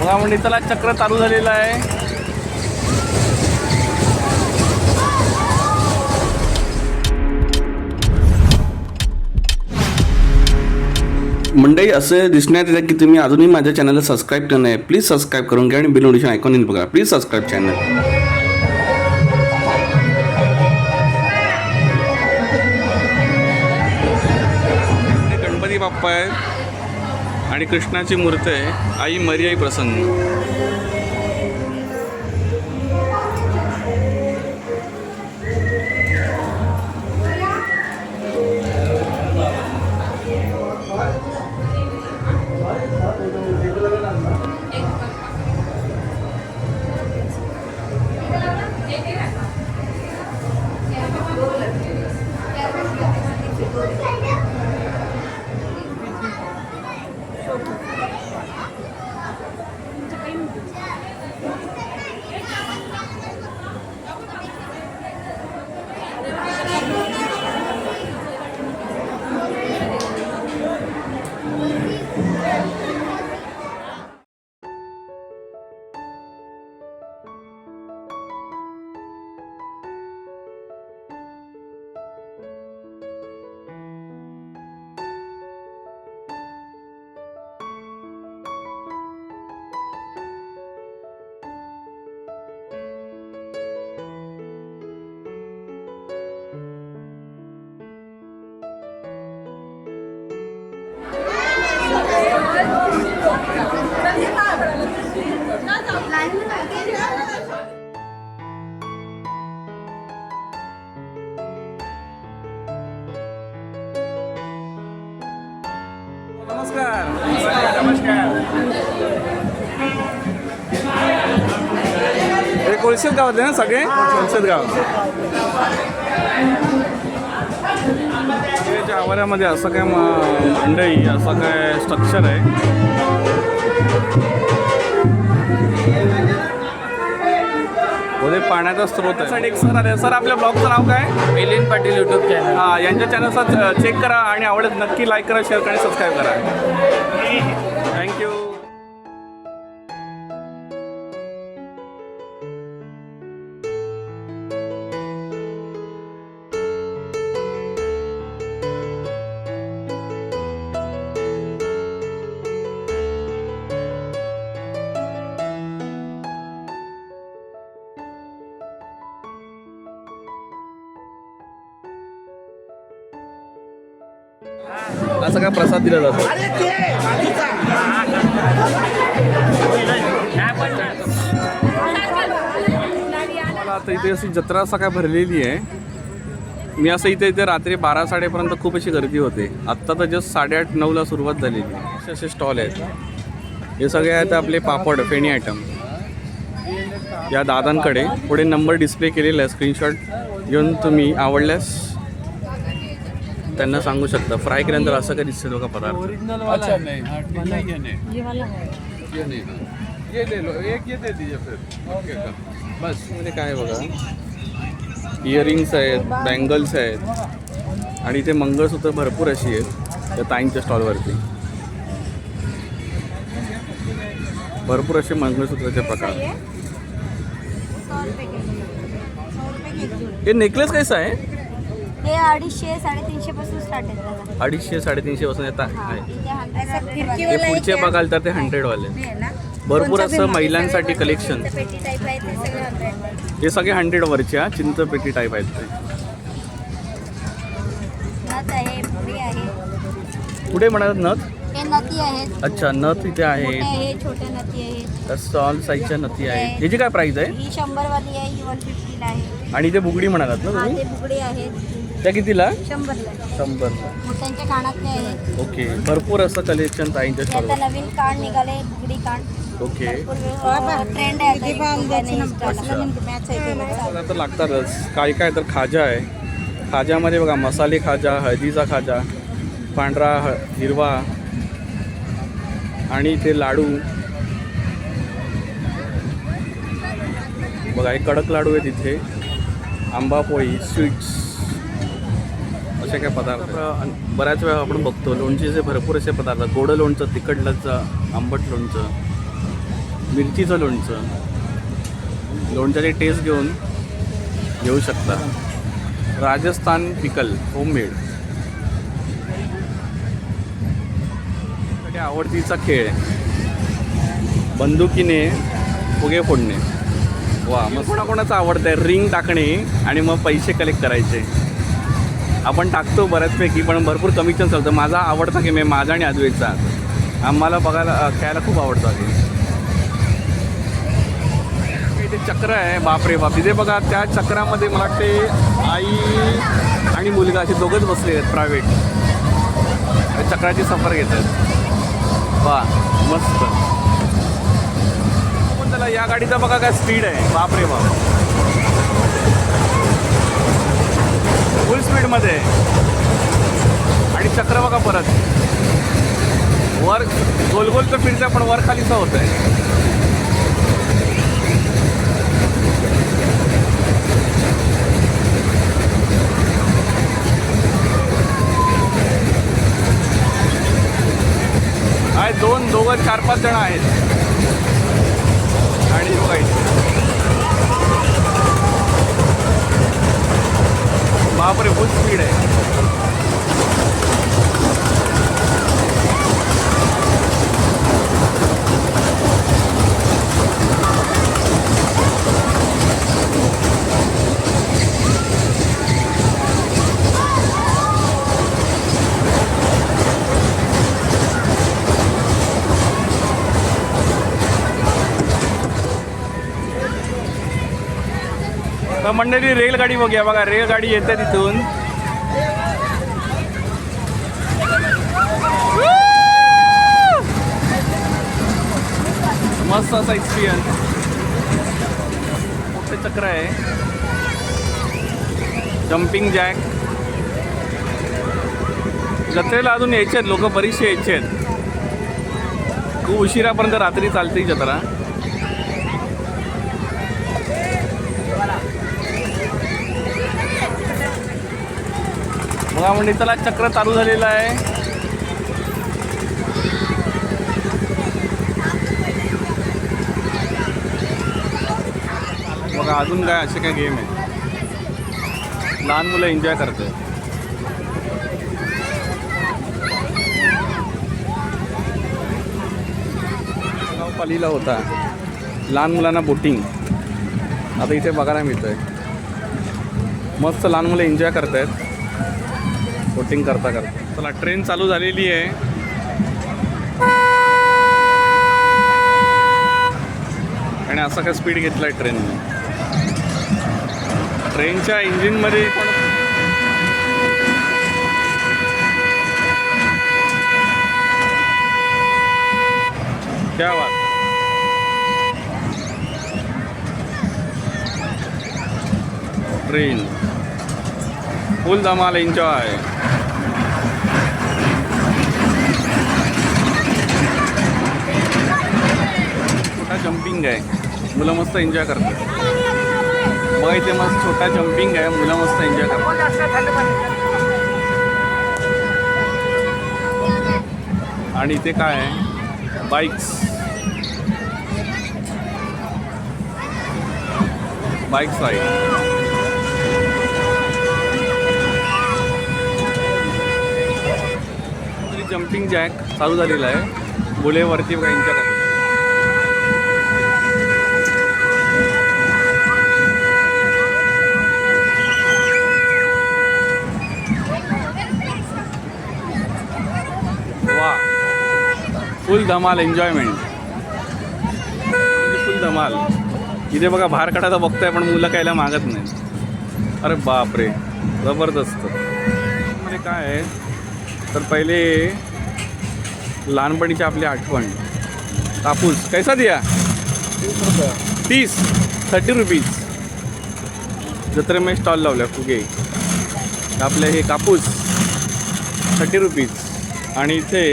बघा म्हणजे चला चक्र चालू झालेलं आहे. मंडळी असं दिसण्यात येतं की तुम्ही अजूनही माझ्या चॅनलला सबस्क्राईब केलं नाही. प्लीज सबस्क्राईब करून घ्या आणि बिल नोटिफिकेशन ऐकून येईल बघा. Please subscribe channel Ganpati Bappa आहेत. आणि कृष्णाची मूर्ती आहे आई मर्याई प्रसन्न. नमस्कार. नमस्कार. हे कोळशेत गावातले ना सगळे? कोळशेत गाव. त्याच्या आवारामध्ये असं काय मंडई असं काय स्ट्रक्चर आहे? पाण्याचा स्रोत आहे. एक सर आले. सर आपल्या ब्लॉगचं नाव काय? मिलिंद पाटील यूट्यूब चॅनल हा यांच्या चॅनलचा चेक करा आणि आवडेल नक्की लाईक करा शेअर करा आणि सबस्क्राईब करा. असा काय प्रसाद दिला जातो. मला आता इथे अशी जत्रा असं काय भरलेली आहे. मी असं इथे इथे रात्री बारा साडेपर्यंत खूप अशी गर्दी होते. आत्ता तर जस्ट साडेआठ नऊला सुरुवात झालेली असे असे स्टॉल आहेत. हे सगळे आहेत आपले पापड फेणी आयटम या दादांकडे पुढे नंबर डिस्प्ले केलेला आहे. स्क्रीनशॉट घेऊन तुम्ही आवडल्यास त्यांना सांगू शकता. फ्राय केल्यानंतर असं काय दिसतं बघा पदार्थ. अच्छा नहीं हाँ ठीक है ये नहीं. ये नहीं हाँ। ये ले लो एक ये दे दीजिए फिर. ओके का बस. मध्ये काय आहे बघा? इयरिंग्स आहेत बँगल्स आहेत. आणि इथे मंगळसूत्र भरपूर अशी आहेत त्या ताईंच्या स्टॉलवरती भरपूर असे मंगळसूत्राचे प्रकार. के के हे नेकलेस कैसा आहे? हे अडीचशे साडेतीनशे पासून स्टार्ट आहेत दादा अडीचशे साडेतीनशे पासून येतात हा, आहे इथे हा- पुढचे बघाल तर ते हंड्रेडवाले भरपूर असं महिलांसाठी कलेक्शन पेटी टाईप आहे ते सगळे हंड्रेड हे सगळे हंड्रेडवरचे हा. चिंचपेटी टाईप आहेत ते. नथ आहे पुडी आहे. पुढे म्हणाल नथ? हे नथी आहेत. अच्छा नथ इथे मोठे आहे आहे छोटे नथी आहेत. स्टॉल साईजच्या नथी आहे. ह्याची काय प्राईस आहे? ही शंभरवाली आहे ही वन फिफ्टीला आहे. आणि इथे बुगडी म्हणालात ना हा तुम्ही? ते बुगडी आहेत. त्या कितीला? शंभरला. शंभर मोठ्यांच्या कानातले आहेत. ओके भरपूर असं कलेक्शन ताईंच्या आता स्टॉल नवीन कान निघाले बुगडी कान. ओके. ट्रेंड आहे आता युट्यूबला Instaला. तर लागतातच. काय काय तर खाजा आहे. खाज्यामध्ये बघा मसाले खाजा हळदीचा खाजा पांढरा ह हिरवा आणि ते लाडू. बघा हे कडक लाडू आहे तिथे आंबा पोळी स्वीट्स. असे काय पदार्थ बऱ्याच वेळा आपण बघतो लोणचीचे भरपूर असे पदार्थ गोड लोणचं तिखट लोणचं आंबट लोणचं मिरचीचं लोणचं लोणच्याची टेस्ट घेऊन घेऊ शकता. राजस्थान पिकल होममेड आवडतीचा खेळ बंदुकीने फुगे फोडणे. वा मग कोणाकोणाचं आवडतं आहे रिंग टाकणे आणि मग पैसे कलेक्ट करायचे. आपण टाकतो बऱ्याचपैकी पण भरपूर कमिशन चालतं. माझा आवडता गेम आहे माझा आणि अद्वैतचा. आम्हाला बघायला अ, खेळायला खूप आवडतं आधी. इथे चक्र आहे बापरे बाप. तिथे बघा त्या चक्रामध्ये मला वाटते आई आणि मुलगा असे दोघंच बसले आहेत प्रायव्हेट चक्राची सफर घेत आहेत. वा मस्त. पण त्याला या गाडीचा बघा काय स्पीड आहे. बापरे बाप. फुल स्पीडमध्ये. आणि चक्र बघा परत. वर गोल गोल तर फिरतं पण वर खालीच होत आहे दोन दोघं चार पाच जण आहेत. आणि बघायचं बापरे फुल स्पीड आहे. मंडळी रेलगाडी बघूया. बघा रेलगाडी येते तिथून. मस्त असा एक्सपिरियन्स मोठे चक्र आहे. जम्पिंग जॅक जत्रेला अजून यायचे आहेत लोक बरीचशी यायचे आहेत खूप उशिरापर्यंत रात्री चालते जत्रा. बघा म्हणजे त्याला चक्र चालू झालेलं आहे. बघा अजून काय असे काय गेम आहे. लहान मुलं एन्जॉय करते पालीला होता. लहान मुलांना बोटिंग आता इथे बघायला मिळतंय. मस्त लहान मुलं एन्जॉय करतायत. बोटिंग करता करता. चला ट्रेन चालू झालेली आहे. आणि असा काय स्पीड घेतला आहे ट्रेनने. ट्रेनच्या इंजिनमध्ये पण क्या बात. ट्रेन. फुल धमाल एन्जॉय छोटा जम्पिंग आहे. मुलं मस्त एन्जॉय करतात. मग इथे मस्त छोटा जम्पिंग आहे. मुलं मस्त एन्जॉय करतात. आणि इथे काय आहे? बाईक्स बाईक्स आहे. जम्पिंग जॅक चालू झालेला आहे. बुलेवरती बघा एन्जॉय करतात वा फुल धमाल एन्जॉयमेंट फुल धमाल. इथे बघा बाहेर काढायला बघताय पण मुलं कायला मागत नाही. अरे बापरे जबरदस्त. म्हणजे काय आहे? तर पहिले लहानपणीची आपली आठवण. कापूस. कैसा दिया? तीस. Thirty rupees. जत्रेमध्ये स्टॉल लावला फुगे. आपले हे कापूस. Thirty rupees. आणि इथे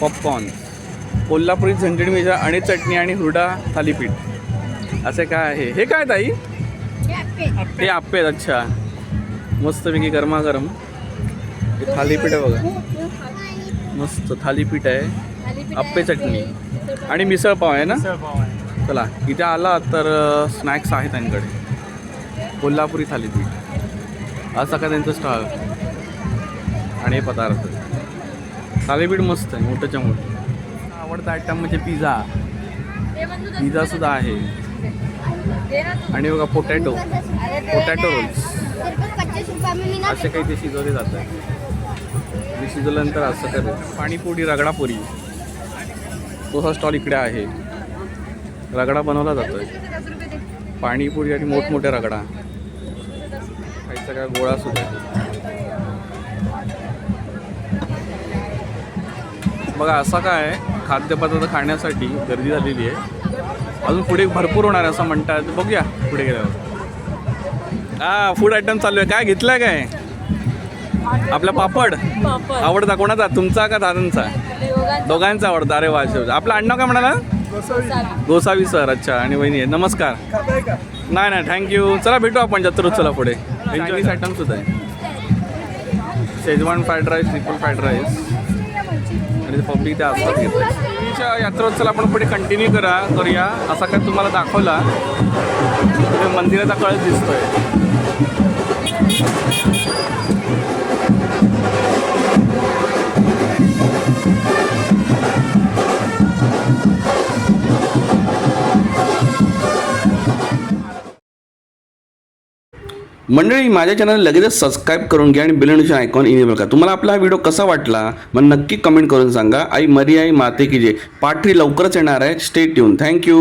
पॉपकॉर्न कोल्हापुरी झंझणी मिरच्या आणि चटणी आणि हुरडा थालीपीठ. असे काय आहे? हे काय ताई? हे आप्पे. आहेत अच्छा. मस्तपैकी गरमागरम. हे थालीपीठ आहे बघा. मस्त थालीपीठ आहे. आप्पे चटणी. आणि मिसळ पाव आहे ना? मिसळ पाव आहे. चला इथे आला तर स्नॅक्स आहे त्यांकडे कोल्हापुरी थालीपीठ. असं का त्यांचं स्टॉल आणि हे पदार्थ. थालीपीठ मस्त आहे मोठंच्या मोठं आवडता आयटम म्हणजे पिझ्झा. पिझ्झा सुद्धा आहे. आणि बघा पोटॅटो. Potato Rolls. असे काही ते शिजवले जातात आणि शिजवल्यानंतर असं करे. पाणीपुरी रगडापुरी. तो हा स्टॉल इकडे आहे. रगडा बनवला जातोय. पाणीपुरी आणि मोठमोठ्या रगडा. काही सगळ्या गोळा सुद्धा बघा असा काय खाद्यपदार्थ खाण्यासाठी गर्दी झालेली आहे. अजून पुढे भरपूर होणार आहे असं म्हणतात. बघूया पुढे गेल्यावर. हा फूड आयटम चालू आहे. काय घेतलं काय? आपला पापड? आवडता कोणाचा? तुमचा का दादांचा? दोघांचा. आवडता. अरे वा आपलं आडनाव काय म्हणाला? गोसावी सर. अच्छा आणि वहिनी आहे नमस्कार. नाही नाही थँक्यू चला भेटू आपण जत्रो चला पुढे. आयटम सुद्धा आहे. Schezwan fried rice triple fried rice आणि पब्लिक त्या आसपास घेतात यात्रोत्सव आपण पुढे कंटिन्यू करा करूया. असा काय तुम्हाला दाखवला मंदिराचा कळस दिसतोय. मंडळी माझ्या चॅनल लगेचच सबस्क्राईब करून घ्या आणि बेल आयकॉन इनेबल करा. तुम्हाला आपला हा व्हिडिओ कसा वाटला मग नक्की कमेंट करून सांगा. आई मरी आई माते की जे पाठरी लवकरच येणार आहे. Stay tune thank you